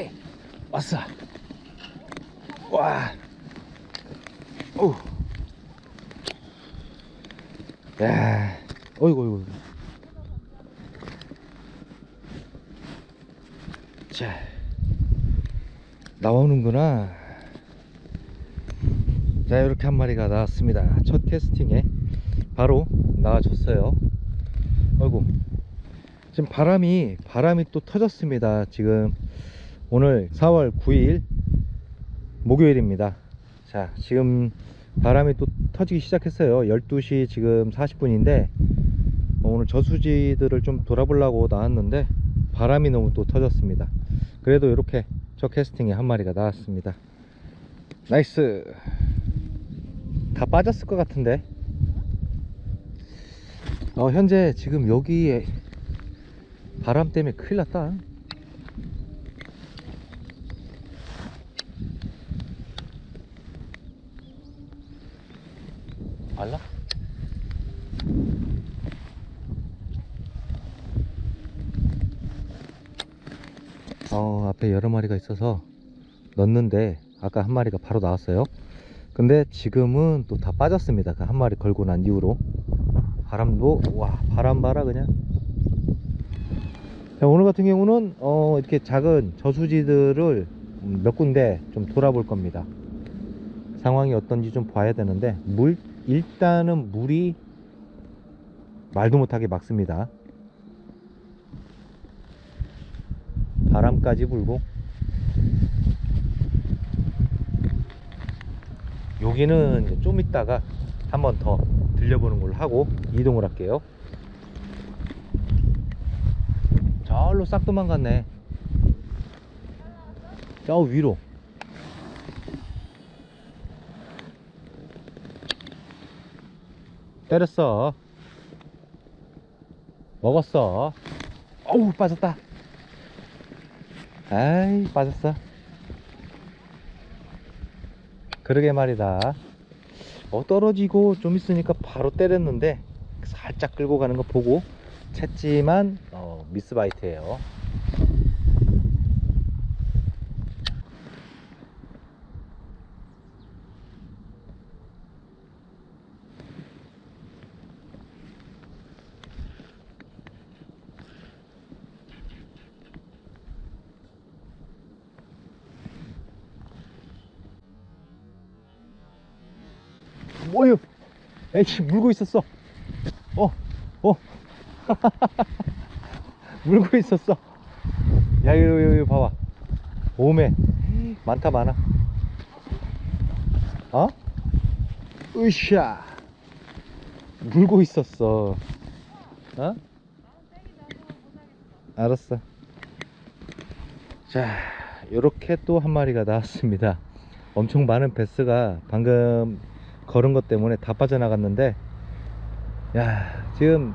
오케이. 왔어. 와. 오. 야. 어이구 어이구. 자. 나오는구나. 자 이렇게 한 마리가 나왔습니다. 첫 캐스팅에 바로 나와줬어요. 어이구. 지금 바람이 바람이 또 터졌습니다 지금 오늘 4월 9일 목요일입니다. 자 지금 바람이 또 터지기 시작했어요. 12시 지금 40분인데 오늘 저수지들을 좀 돌아보려고 나왔는데 바람이 너무 또 터졌습니다. 그래도 이렇게 첫 캐스팅에 한 마리가 나왔습니다. 나이스! 다 빠졌을 것 같은데? 어, 현재 지금 여기에 바람 때문에 큰일 났다 알라? 어, 앞에 여러 마리가 있어서 넣었는데 아까 한 마리가 바로 나왔어요. 근데 지금은 또 다 빠졌습니다. 그 한 마리 걸고 난 이후로 바람도 와 바람 봐라 그냥. 자, 오늘 같은 경우는 어, 이렇게 작은 저수지들을 음, 몇 군데 좀 돌아볼 겁니다. 상황이 어떤지 좀 봐야 되는데 물 일단은 물이 말도 못하게 막습니다. 바람까지 불고. 여기는 좀 있다가 한 번 더 들려보는 걸로 하고 이동을 할게요. 저로 싹 도망갔네. 저 위로 때렸어. 먹었어. 어우 빠졌다. 아이 빠졌어. 그러게 말이다. 어 떨어지고 좀 있으니까 바로 때렸는데 살짝 끌고 가는 거 보고 챘지만 어, 미스 바이트예요 뭐요? 에이 물고 있었어. 어, 어. 물고 있었어. 야 이거 이거, 이거 봐봐. 오메 많다 많아. 어? 으쌰. 물고 있었어. 어? 알았어. 자, 요렇게 또 한 마리가 나왔습니다. 엄청 많은 베스가 방금 걸은 것 때문에 다 빠져나갔는데 야 지금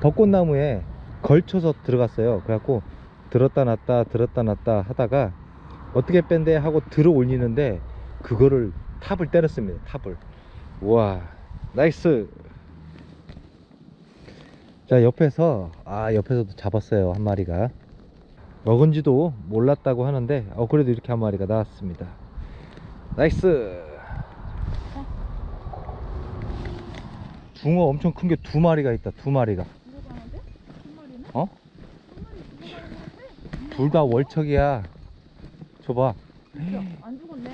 벚꽃나무에 걸쳐서 들어갔어요. 그래갖고 들었다 놨다 들었다 놨다 하다가 어떻게 뺀대 하고 들어 올리는데 그거를 탑을 때렸습니다. 탑을. 우와 나이스. 자 옆에서 아 옆에서도 잡았어요. 한 마리가. 먹은지도 몰랐다고 하는데 어 그래도 이렇게 한 마리가 나왔습니다. 나이스 붕어 엄청 큰 게 두 마리가 있다 두 마리가? 어? 둘 다 월척이야 줘봐 안 죽었네?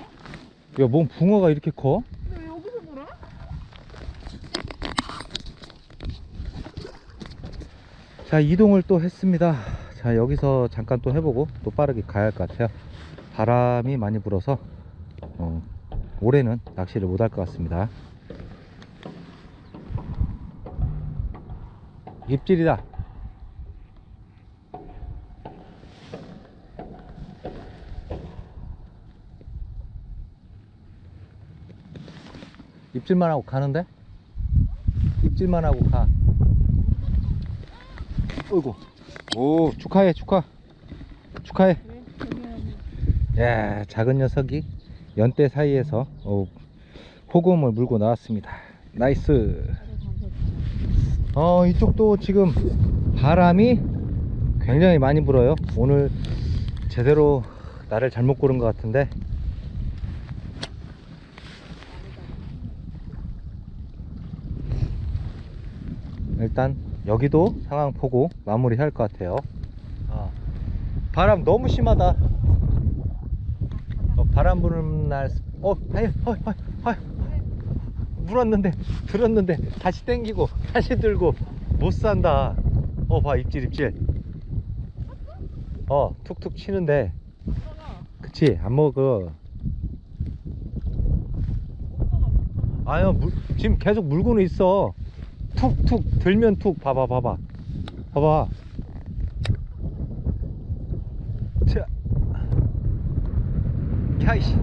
야 뭔 붕어가 이렇게 커? 근데 왜 여기서 물어? 자 이동을 또 했습니다 자 여기서 잠깐 또 해보고 또 빠르게 가야 할 것 같아요 바람이 많이 불어서 어, 올해는 낚시를 못 할 것 같습니다 입질이다. 입질만 하고 가는데? 입질만 하고 가. 어이구. 오 축하해 축하. 축하해. 야 작은 녀석이 연대 사이에서 어, 호금을 물고 나왔습니다. 나이스 어 이쪽도 지금 바람이 굉장히 많이 불어요. 오늘 제대로 나를 잘못 고른 것 같은데. 일단 여기도 상황 보고 마무리 할 것 같아요. 아, 바람 너무 심하다. 어, 바람 부는 날 어, 아유, 아유, 아유, 아유. 물었는데 들었는데 다시 땡기고 다시 들고 못 산다. 어 봐 입질 입질. 어 툭툭 치는데. 그치 안 먹어. 아유 물, 지금 계속 물고는 있어. 툭툭 들면 툭. 봐봐 봐봐. 봐봐. 자. 야이씨.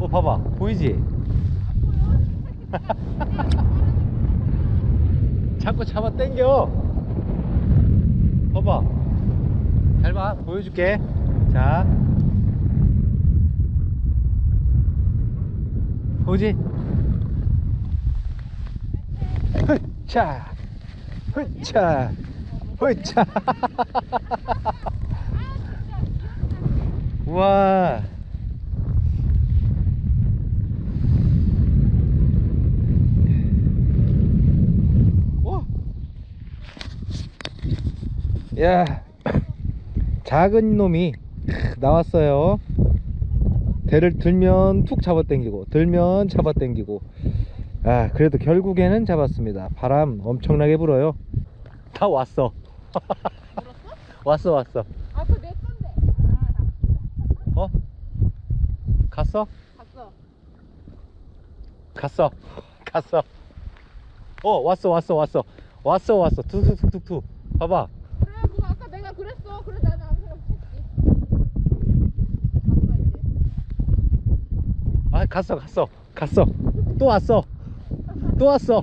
어 봐봐. 보이지 자꾸 잡아 당겨. 봐봐. 잘 봐. 보여줄게. 자. 보지? 흐차. 흐차. 흐차. 우와 와. 야 작은 놈이 나왔어요. 대를 들면 툭 잡아 당기고 들면 잡아 당기고. 아 그래도 결국에는 잡았습니다. 바람 엄청나게 불어요. 다 왔어. 왔어 왔어. 아, 그거 내 건데. 아, 어? 갔어? 갔어. 갔어. 갔어. 어 왔어 왔어 왔어. 왔어 왔어. 툭툭툭툭툭. 봐봐 그래, 그거 아까 내가 그랬어. 그래, 나는 아무 생각 못했지. 갔어, 이제. 아 갔어 갔어 갔어. 또 왔어. 또 왔어